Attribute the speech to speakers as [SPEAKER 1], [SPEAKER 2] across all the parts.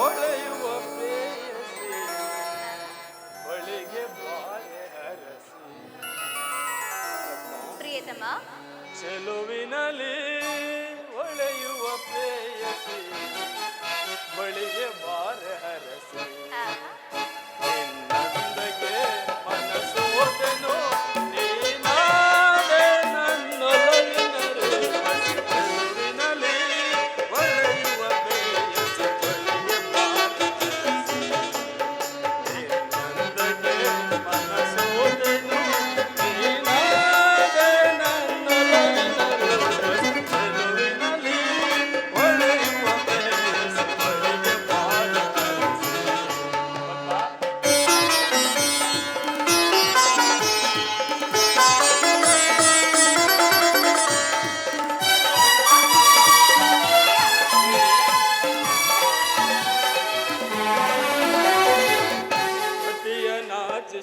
[SPEAKER 1] ಹೊಳೆಯುವ ಪ್ರೇಯಸಿ ಹೊಳಿಗೆ ಬಾಳೆ ಹರಸಿ
[SPEAKER 2] ಪ್ರಿಯತಮ ಚೆಲುವಿನಲಿ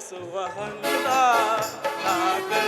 [SPEAKER 1] subhanallah
[SPEAKER 2] aa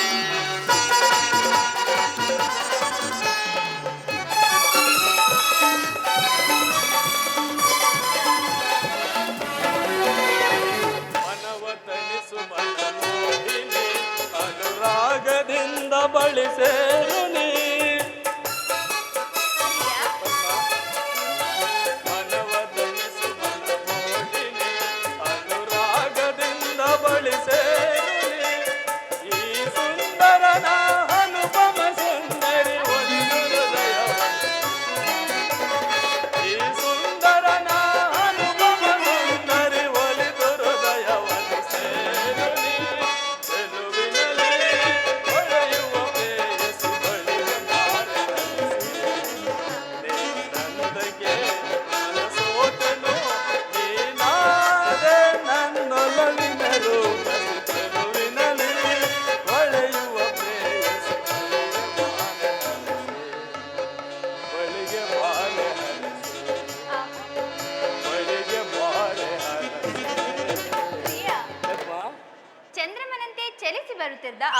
[SPEAKER 2] agradecer. ಗೊತ್ತಿದ್ದ ಆ